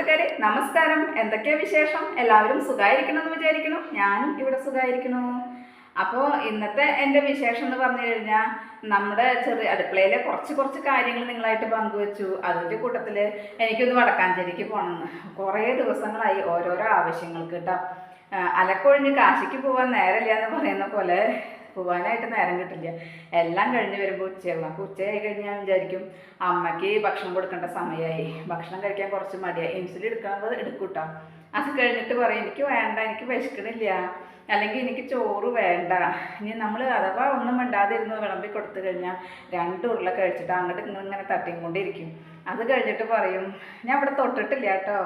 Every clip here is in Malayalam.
കൂട്ടുകാരെ നമസ്കാരം. എന്തൊക്കെയാ വിശേഷം? എല്ലാവരും സുഖമായിരിക്കണം എന്ന് വിചാരിക്കണം ഞാനും ഇവിടെ സുഖമായിരിക്കണു അപ്പോൾ ഇന്നത്തെ എന്റെ വിശേഷം എന്ന് പറഞ്ഞു കഴിഞ്ഞാൽ നമ്മുടെ ചെറിയ അടുക്കളയിലെ കുറച്ച് കുറച്ച് കാര്യങ്ങൾ നിങ്ങളായിട്ട് പങ്കുവച്ചു. അതിന്റെ കൂട്ടത്തിൽ എനിക്കൊന്ന് വടക്കാഞ്ചേരിക്ക് പോകണമെന്ന് കുറേ ദിവസങ്ങളായി ഓരോരോ ആവശ്യങ്ങൾക്ക് കേട്ടോ അലക്കൊഴിഞ്ഞ് കാശിക്ക് പോകാൻ നേരമില്ല എന്ന് പറയുന്ന പോലെ പോകാനായിട്ട് നേരം കിട്ടില്ല. എല്ലാം കഴിഞ്ഞ് വരുമ്പോൾ ഉച്ചയാകും അപ്പോൾ ഉച്ചയായി കഴിഞ്ഞ് ഞാൻ വിചാരിക്കും അമ്മയ്ക്ക് ഭക്ഷണം കൊടുക്കേണ്ട സമയമായി ഭക്ഷണം കഴിക്കാൻ കുറച്ച് മടിയായി ഇൻസുലിൻ എടുക്കാനുള്ളത് എടുക്കൂട്ടോ. അത് കഴിഞ്ഞിട്ട് പറയും എനിക്ക് വേണ്ട എനിക്ക് വിശക്കണില്ല. അല്ലെങ്കിൽ എനിക്ക് ചോറ് വേണ്ട. ഇനി നമ്മൾ അഥവാ ഒന്നും മിണ്ടാതിരുന്ന് വിളമ്പി കൊടുത്തു കഴിഞ്ഞാൽ രണ്ട് ഉരുള കഴിച്ചിട്ട് അങ്ങോട്ട് ഇങ്ങനെ തട്ടിക്കൊണ്ടിരിക്കും. അത് കഴിഞ്ഞിട്ട് പറയും ഞാൻ ഇവിടെ തൊട്ടിട്ടില്ല കേട്ടോ.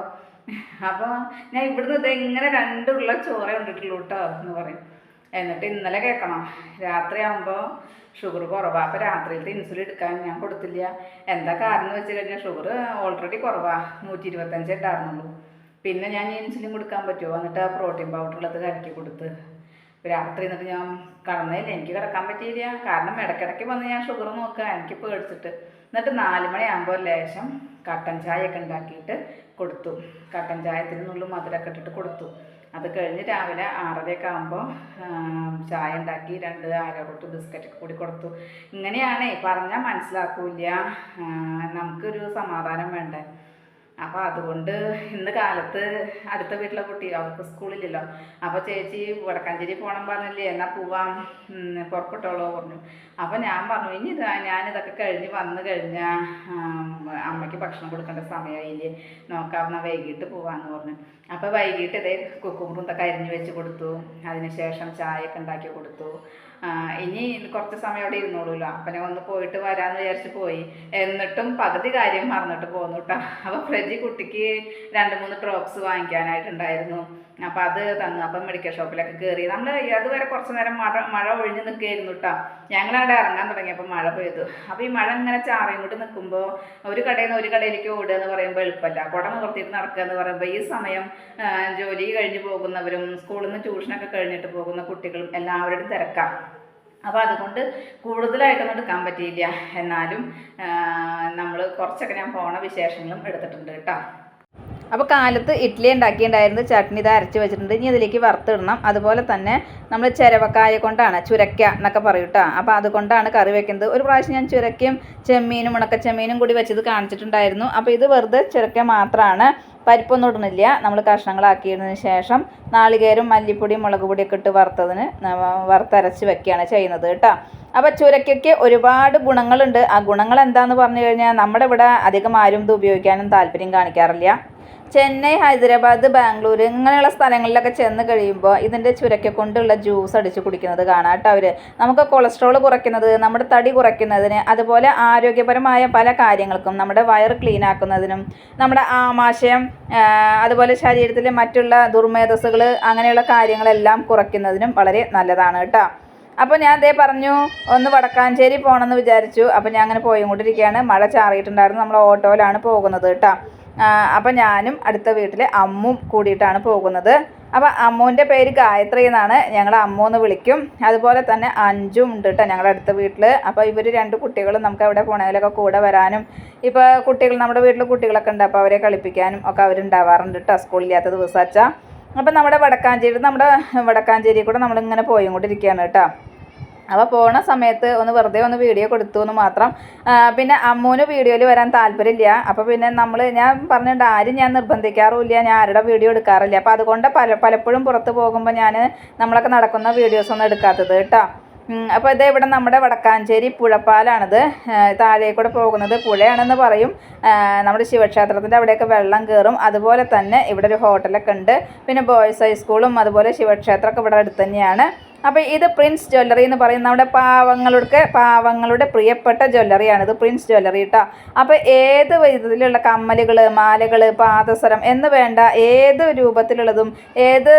അപ്പോൾ ഞാൻ ഇവിടുന്ന് ഇതെങ്ങനെ രണ്ട് ഉരുള ചോറേ കൊണ്ടിട്ടുള്ളൂ കേട്ടോ എന്ന് പറയും. എന്നിട്ട് ഇന്നലെ കേൾക്കണം. രാത്രി ആകുമ്പോൾ ഷുഗർ കുറവാണ് അപ്പോൾ രാത്രിയിലത്തെ ഇൻസുലിൻ എടുക്കാൻ ഞാൻ കൊടുത്തില്ല. എന്താ കാരണം എന്ന് വെച്ച് കഴിഞ്ഞാൽ ഷുഗർ ഓൾറെഡി കുറവാണ് നൂറ്റി ഇരുപത്തഞ്ച് ഉണ്ടായിരുന്നുള്ളൂ പിന്നെ ഞാൻ ഇൻസുലിൻ കൊടുക്കാൻ പറ്റുമോ എന്നിട്ട് ആ പ്രോട്ടീൻ പൗഡർ ഉള്ളത് കലക്കി കൊടുത്ത്. രാത്രി എന്നിട്ട് ഞാൻ കടന്നില്ല എനിക്ക് കിടക്കാൻ പറ്റിയില്ല. കാരണം ഇടയ്ക്കിടയ്ക്ക് വന്ന് ഞാൻ ഷുഗർ നോക്കുക. എനിക്ക് പേടിച്ചിട്ട്. എന്നിട്ട് നാല് മണിയാകുമ്പോൾ ലേശം കട്ടൻ ചായയൊക്കെ ഉണ്ടാക്കിയിട്ട് കൊടുത്തു. കട്ടൻ ചായത്തിനുള്ളിൽ മധുരമൊക്കെ ഇട്ടിട്ട് കൊടുത്തു. അത് കഴിഞ്ഞ് രാവിലെ ആറരയൊക്കെ ആകുമ്പോൾ ചായ ഉണ്ടാക്കി രണ്ട് ആരോട്ട് ബിസ്ക്കറ്റൊക്കെ കൂടി കൊടുത്തു. ഇങ്ങനെയാണേ പറഞ്ഞാൽ മനസ്സിലാക്കൂല നമുക്കൊരു സമാധാനം വേണ്ടേ? അപ്പോൾ അതുകൊണ്ട് ഇന്ന് കാലത്ത് അടുത്ത വീട്ടിലെ കുട്ടി അവർക്ക് സ്കൂളില്ലല്ലോ. അപ്പോൾ ചേച്ചി വടക്കാഞ്ചേരി പോകണം പറഞ്ഞില്ലേ എന്നാൽ പോവാം. പുറപ്പെട്ടോളോ പറഞ്ഞു. അപ്പോൾ ഞാൻ പറഞ്ഞു ഇനി ഇതാ ഞാനിതൊക്കെ കഴിഞ്ഞ് വന്നു കഴിഞ്ഞാൽ അമ്മയ്ക്ക് ഭക്ഷണം കൊടുക്കേണ്ട സമയമായില്ലേ നോക്കാവുന്ന വൈകിട്ട് പോവാന്ന് പറഞ്ഞു. അപ്പോൾ വൈകിട്ട് ഇതേ കുക്കുമ്പറും ഇതൊക്കെ അരിഞ്ഞ് വെച്ച് കൊടുത്തു. അതിനുശേഷം ചായയൊക്കെ ഉണ്ടാക്കി കൊടുത്തു. ഇനി കുറച്ച് സമയം അവിടെ ഇരുന്നോളൂല്ലോ. അപ്പനെ ഒന്ന് പോയിട്ട് വരാന്ന് വിചാരിച്ച് പോയി. എന്നിട്ടും പകുതി കാര്യം മറന്നിട്ട് പോന്നു കേട്ടോ അപ്പോൾ ഫ്രിഡ്ജി കുട്ടിക്ക് രണ്ട് മൂന്ന് ഡ്രോപ്സ് വാങ്ങിക്കാനായിട്ടുണ്ടായിരുന്നു. അപ്പോൾ അത് തന്നു. അപ്പം മെഡിക്കൽ ഷോപ്പിലൊക്കെ കയറി നമ്മൾ അതുവരെ കുറച്ച് നേരം മഴ മഴ ഒഴിഞ്ഞ് നിൽക്കുകയായിരുന്നു കേട്ടോ ഞങ്ങളവിടെ ഇറങ്ങാൻ തുടങ്ങിയപ്പോൾ മഴ പെയ്തു. അപ്പോൾ ഈ മഴ ഇങ്ങനെ ചാറിയും നിൽക്കുമ്പോൾ ഒരു കടയിൽ നിന്ന് ഒരു കടയിലേക്ക് ഓടുക എന്ന് പറയുമ്പോൾ എളുപ്പമല്ല കുട നിവർത്തിയിട്ട് നടക്കുക എന്ന് പറയുമ്പോൾ ഈ സമയം ജോലി കഴിഞ്ഞ് പോകുന്നവരും സ്കൂളിൽ നിന്ന് ട്യൂഷനൊക്കെ കഴിഞ്ഞിട്ട് പോകുന്ന കുട്ടികളും എല്ലാവരുടെയും തിരക്കാം. അപ്പോൾ അതുകൊണ്ട് കൂടുതലായിട്ടൊന്നും എടുക്കാൻ പറ്റിയില്ല. എന്നാലും നമ്മൾ കുറച്ചൊക്കെ ഞാൻ പോണ വിശേഷങ്ങളും എടുത്തിട്ടുണ്ട് കേട്ടോ. അപ്പോൾ കാലത്ത് ഇഡ്ഡലി ഉണ്ടാക്കിയിട്ടുണ്ടായിരുന്നു. ചട്നി ഇത് അരച്ച് വെച്ചിട്ടുണ്ട്. ഇനി അതിലേക്ക് വറുത്തിടണം. അതുപോലെ തന്നെ നമ്മൾ ചിരവക്കായ കൊണ്ടാണ് ചുരക്ക എന്നൊക്കെ പറയും കേട്ടോ അപ്പോൾ അതുകൊണ്ടാണ് കറി വെക്കുന്നത്. ഒരു പ്രാവശ്യം ഞാൻ ചുരക്കയും ചെമ്മീനും മുണക്ക ചെമ്മീനും കൂടി വെച്ചത് കാണിച്ചിട്ടുണ്ടായിരുന്നു. അപ്പോൾ ഇത് വെറുതെ ചുരക്ക മാത്രമാണ് പരിപ്പൊന്നും ഇടുന്നില്ല നമ്മൾ കഷ്ണങ്ങളാക്കിയതിന് ശേഷം നാളികേരം മല്ലിപ്പൊടി മുളക് പൊടിയൊക്കെ ഇട്ട് വറുത്തതിന് വറുത്തരച്ച് വെക്കുകയാണ് ചെയ്യുന്നത് കേട്ടോ അപ്പോൾ ചുരക്കയ്ക്ക് ഒരുപാട് ഗുണങ്ങളുണ്ട്. ആ ഗുണങ്ങൾ എന്താണെന്ന് പറഞ്ഞു കഴിഞ്ഞാൽ നമ്മുടെ ഇവിടെ അധികം ആരും ഇത് ഉപയോഗിക്കാനും താല്പര്യം കാണിക്കാറില്ല. ചെന്നൈ ഹൈദരാബാദ് ബാംഗ്ലൂർ ഇങ്ങനെയുള്ള സ്ഥലങ്ങളിലൊക്കെ ചെന്ന് കഴിയുമ്പോൾ ഇതിന്റെ ചുരക്ക കൊണ്ടുള്ള ജ്യൂസ് അടിച്ച് കുടിക്കുന്നത് കാണാം കേട്ടോ അവർ നമുക്ക് കൊളസ്ട്രോൾ കുറയ്ക്കുന്നത് നമ്മുടെ തടി കുറയ്ക്കുന്നതിന് അതുപോലെ ആരോഗ്യപരമായ പല കാര്യങ്ങൾക്കും നമ്മുടെ വയറ് ക്ലീൻ ആക്കുന്നതിനും നമ്മുടെ ആമാശയം അതുപോലെ ശരീരത്തിലെ മറ്റുള്ള ദുർമേധസ്സുകൾ അങ്ങനെയുള്ള കാര്യങ്ങളെല്ലാം കുറയ്ക്കുന്നതിനും വളരെ നല്ലതാണ് കേട്ടോ. അപ്പോൾ ഞാൻ അതേ പറഞ്ഞു ഒന്ന് വടക്കാഞ്ചേരി പോകണമെന്ന് വിചാരിച്ചു. അപ്പോൾ ഞാൻ അങ്ങനെ പോയിക്കൊണ്ടിരിക്കുകയാണ്. മഴ ചാറിയിട്ടുണ്ടായിരുന്നു. നമ്മൾ ഓട്ടോയിലാണ് പോകുന്നത് കേട്ടോ. അപ്പോൾ ഞാനും അടുത്ത വീട്ടിൽ അമ്മും കൂടിയിട്ടാണ് പോകുന്നത്. അപ്പോൾ അമ്മുവിന്റെ പേര് ഗായത്രി എന്നാണ്. ഞങ്ങൾ അമ്മു എന്ന് വിളിക്കും. അതുപോലെ തന്നെ അഞ്ചും ഉണ്ട് കേട്ടോ ഞങ്ങളുടെ അടുത്ത വീട്ടിൽ അപ്പോൾ ഇവർ രണ്ട് കുട്ടികളും നമുക്ക് അവിടെ പോകണമെങ്കിലൊക്കെ കൂടെ വരാനും ഇപ്പോൾ കുട്ടികൾ നമ്മുടെ വീട്ടിൽ കുട്ടികളൊക്കെ ഉണ്ട് അപ്പോൾ അവരെ കളിപ്പിക്കാനും ഒക്കെ അവരുണ്ടാവാറുണ്ട് കേട്ടോ സ്കൂളില്ലാത്ത ദിവസം അപ്പം നമ്മുടെ വടക്കാഞ്ചേരി നമ്മുടെ വടക്കാഞ്ചേരി കൂടെ നമ്മളിങ്ങനെ പോയിക്കൊണ്ടിരിക്കുകയാണ് കേട്ടോ അപ്പോൾ പോണ സമയത്ത് ഒന്ന് വെറുതെ ഒന്ന് വീഡിയോ കൊടുത്തു എന്ന് മാത്രം. പിന്നെ അമ്മൂന് വീഡിയോയിൽ വരാൻ താല്പര്യമില്ല. അപ്പോൾ പിന്നെ നമ്മൾ ഞാൻ പറഞ്ഞിട്ടുണ്ട് ആരും ഞാൻ നിർബന്ധിക്കാറുമില്ല. ഞാൻ ആരുടെ വീഡിയോ എടുക്കാറില്ല. അപ്പോൾ അതുകൊണ്ട് പല പലപ്പോഴും പുറത്ത് പോകുമ്പോൾ ഞാൻ നമ്മളൊക്കെ നടക്കുന്ന വീഡിയോസ് ഒന്നും എടുക്കാത്തത് കേട്ടോ. അപ്പോൾ ഇത് ഇവിടെ നമ്മുടെ വടക്കാഞ്ചേരി പുഴപ്പാലാണിത്. താഴേക്കൂടെ താഴെ കൂടെ പോകുന്നത് പുഴയാണെന്ന് പറയും. നമ്മുടെ ശിവക്ഷേത്രത്തിന്റെ അവിടെയൊക്കെ വെള്ളം കയറും അതുപോലെ തന്നെ ഇവിടെ ഒരു ഹോട്ടലൊക്കെ ഉണ്ട്. പിന്നെ ബോയ്സ് ഹൈസ്കൂളും അതുപോലെ ശിവക്ഷേത്രമൊക്കെ ഇവിടെ അടുത്ത് തന്നെയാണ്. അപ്പോൾ ഇത് പ്രിൻസ് ജ്വല്ലറി എന്ന് പറയുന്ന നമ്മുടെ പാവങ്ങളുടെ പാവങ്ങളുടെ പ്രിയപ്പെട്ട ജ്വല്ലറിയാണ്. ഇത് പ്രിൻസ് ജ്വല്ലറി കേട്ടോ അപ്പോൾ ഏത് വിധത്തിലുള്ള കമ്മലുകൾ മാലകൾ പാദസരം എന്ന് വേണ്ട ഏത് രൂപത്തിലുള്ളതും ഏത്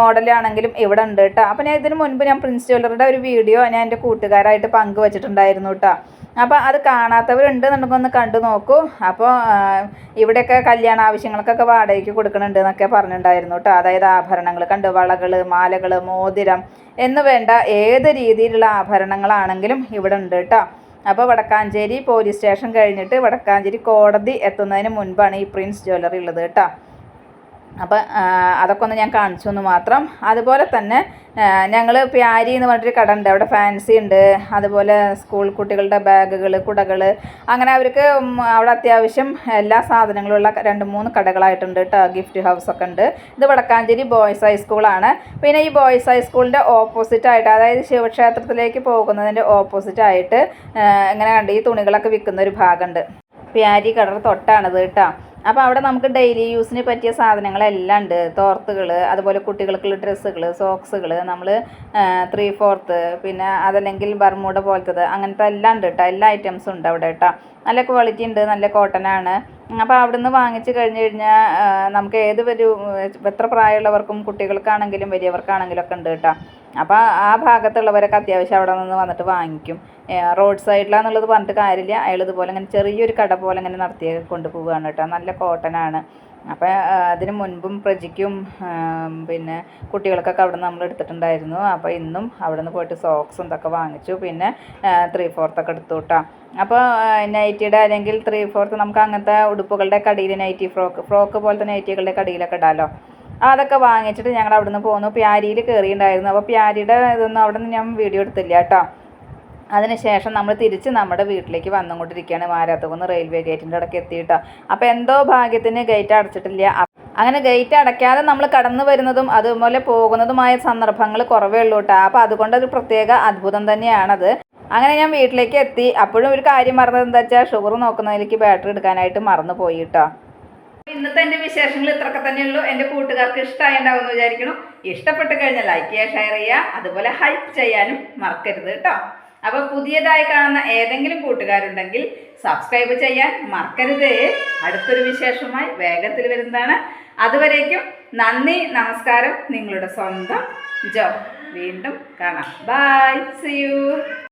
മോഡലാണെങ്കിലും ഇവിടെ ഉണ്ട് കേട്ടോ അപ്പോൾ ഞാൻ ഇതിന് മുൻപ് ഞാൻ പ്രിൻസ് ജ്വല്ലറിയുടെ ഒരു വീഡിയോ ഞാൻ എന്റെ കൂട്ടുകാരായിട്ട് പങ്കുവച്ചിട്ടുണ്ടായിരുന്നു കേട്ടോ അപ്പോൾ അത് കാണാത്തവരുണ്ട് എന്നുണ്ടെങ്കിൽ ഒന്ന് കണ്ടു നോക്കൂ. അപ്പോൾ ഇവിടെയൊക്കെ കല്യാണ ആവശ്യങ്ങൾക്കൊക്കെ വാടകയ്ക്ക് കൊടുക്കുന്നുണ്ട് എന്നൊക്കെ പറഞ്ഞിട്ടുണ്ടായിരുന്നു കേട്ടോ. അതായത് ആഭരണങ്ങൾ കണ്ട് വളകൾ മാലകൾ മോതിരം എന്ന് വേണ്ട ഏത് രീതിയിലുള്ള ആഭരണങ്ങളാണെങ്കിലും ഇവിടെ ഉണ്ട് കേട്ടോ. അപ്പോൾ വടക്കാഞ്ചേരി പോലീസ് സ്റ്റേഷൻ കഴിഞ്ഞിട്ട് വടക്കാഞ്ചേരി കോടതി എത്തുന്നതിന് മുൻപാണ് ഈ പ്രിൻസ് ജ്വല്ലറി ഉള്ളത് കേട്ടോ. അപ്പോൾ അതൊക്കെ ഒന്ന് ഞാൻ കാണിച്ചു എന്ന് മാത്രം. അതുപോലെ തന്നെ ഞങ്ങൾ പ്യാരി എന്ന് പറഞ്ഞിട്ടൊരു കട ഉണ്ട്. അവിടെ ഫാൻസി ഉണ്ട്. അതുപോലെ സ്കൂൾ കുട്ടികളുടെ ബാഗുകൾ കുടകൾ അങ്ങനെ അവർക്ക് അവിടെ അത്യാവശ്യം എല്ലാ സാധനങ്ങളും ഉള്ള രണ്ട് മൂന്ന് കടകളായിട്ടുണ്ട് കേട്ടോ. ഗിഫ്റ്റ് ഹൗസ് ഒക്കെ ഉണ്ട്. ഇത് വടക്കാഞ്ചേരി ബോയ്സ് ഹൈസ്കൂളാണ് പിന്നെ ഈ ബോയ്സ് ഹൈസ്കൂളിന്റെ ഓപ്പോസിറ്റ് ആയിട്ട് അതായത് ശിവക്ഷേത്രത്തിലേക്ക് പോകുന്നതിന്റെ ഓപ്പോസിറ്റ് ആയിട്ട് ഇങ്ങനെ കണ്ട് ഈ തുണികളൊക്കെ വിൽക്കുന്ന ഒരു ഭാഗമുണ്ട് പ്യാരി കടർ തൊട്ടാണിത് കേട്ടോ. അപ്പോൾ അവിടെ നമുക്ക് ഡെയിലി യൂസിന് പറ്റിയ സാധനങ്ങളെല്ലാം ഉണ്ട് തോർത്തുകൾ അതുപോലെ കുട്ടികൾക്കുള്ള ഡ്രസ്സുകൾ സോക്സുകൾ നമ്മൾ ത്രീ ഫോർത്ത് പിന്നെ അതല്ലെങ്കിൽ ബർമൂഡ പോലത്തത് അങ്ങനത്തെ എല്ലാം ഉണ്ട് കേട്ടോ എല്ലാ ഐറ്റംസും ഉണ്ട് അവിടെ കേട്ടോ നല്ല ക്വാളിറ്റി ഉണ്ട് നല്ല കോട്ടനാണ് അപ്പോൾ അവിടുന്ന് വാങ്ങിച്ച് കഴിഞ്ഞ് കഴിഞ്ഞാൽ നമുക്ക് ഏത് ഒരു എത്ര പ്രായമുള്ളവർക്കും കുട്ടികൾക്കാണെങ്കിലും വലിയവർക്കാണെങ്കിലും ഒക്കെ ഉണ്ട് കേട്ടോ. അപ്പോൾ ആ ഭാഗത്തുള്ളവരൊക്കെ അത്യാവശ്യം അവിടെ നിന്ന് വന്നിട്ട് വാങ്ങിക്കും. റോഡ് സൈഡിലാന്നുള്ളത് പറഞ്ഞിട്ട് കാര്യമില്ല. അയാൾ ഇതുപോലെ ഇങ്ങനെ ചെറിയൊരു കട പോലെ ഇങ്ങനെ നടത്തി കൊണ്ടുപോവുകയാണ് കേട്ടോ. നല്ല കോട്ടനാണ്. അപ്പോൾ അതിന് മുൻപും പ്രജിക്കും പിന്നെ കുട്ടികൾക്കൊക്കെ അവിടെ നിന്ന് നമ്മൾ എടുത്തിട്ടുണ്ടായിരുന്നു. അപ്പോൾ ഇന്നും അവിടെ നിന്ന് പോയിട്ട് സോക്സും ഇതൊക്കെ വാങ്ങിച്ചു. പിന്നെ ത്രീ ഫോർത്തൊക്കെ എടുത്തു കേട്ടോ അപ്പോൾ നൈറ്റിയുടെ അല്ലെങ്കിൽ ത്രീ ഫോർത്ത് നമുക്ക് അങ്ങനത്തെ ഉടുപ്പുകളുടെ കടിയിൽ നൈറ്റി ഫ്രോക്ക് ഫ്രോക്ക് പോലത്തെ നൈറ്റികളുടെ കടിയിലൊക്കെ ഇടാമല്ലോ അതൊക്കെ വാങ്ങിച്ചിട്ട് ഞങ്ങൾ അവിടെ നിന്ന് പോന്നു. പ്യാരിയിൽ കയറിയിട്ടുണ്ടായിരുന്നു അപ്പോൾ പ്യാരിയുടെ ഇതൊന്നും അവിടെ നിന്ന് ഞാൻ വീഡിയോ എടുത്തില്ല കേട്ടോ അതിനുശേഷം നമ്മൾ തിരിച്ച് നമ്മുടെ വീട്ടിലേക്ക് വന്നുകൊണ്ടിരിക്കുകയാണ് മാരാത്തുകുന്ന് റെയിൽവേ ഗേറ്റിന്റെ ഇടയ്ക്ക് എത്തിയിട്ടോ. അപ്പോൾ എന്തോ ഭാഗ്യത്തിന് ഗേറ്റ് അടച്ചിട്ടില്ല. അങ്ങനെ ഗേറ്റ് അടയ്ക്കാതെ നമ്മൾ കടന്നു വരുന്നതും അതുപോലെ പോകുന്നതുമായ സന്ദർഭങ്ങൾ കുറവേ ഉള്ളൂ കേട്ടോ അപ്പോൾ അതുകൊണ്ട് ഒരു പ്രത്യേക അത്ഭുതം തന്നെയാണത്. അങ്ങനെ ഞാൻ വീട്ടിലേക്ക് എത്തി. അപ്പോഴും ഒരു കാര്യം മറന്നത് എന്താ വെച്ചാൽ ഷുഗർ നോക്കുന്നതിലേക്ക് ബാറ്ററി എടുക്കാനായിട്ട് മറന്നു പോയി കേട്ടോ ഇന്നത്തെ എന്റെ വിശേഷങ്ങൾ ഇത്രയൊക്കെ തന്നെയുള്ളൂ. എന്റെ കൂട്ടുകാർക്ക് ഇഷ്ടമായിണ്ടാവും എന്ന് വിചാരിക്കണം ഇഷ്ടപ്പെട്ട് കഴിഞ്ഞാൽ ലൈക്ക് ചെയ്യുക ഷെയർ ചെയ്യുക അതുപോലെ ഹൈപ്പ് ചെയ്യാനും മറക്കരുത് കേട്ടോ അപ്പോൾ പുതിയതായി കാണുന്ന ഏതെങ്കിലും കൂട്ടുകാരുണ്ടെങ്കിൽ സബ്സ്ക്രൈബ് ചെയ്യാൻ മറക്കരുത്. അടുത്തൊരു വിശേഷമായി വേഗത്തിൽ വരുന്നതാണ്. അതുവരേക്കും നന്ദി നമസ്കാരം. നിങ്ങളുടെ സ്വന്തം ജോ. വീണ്ടും കാണാം. By C U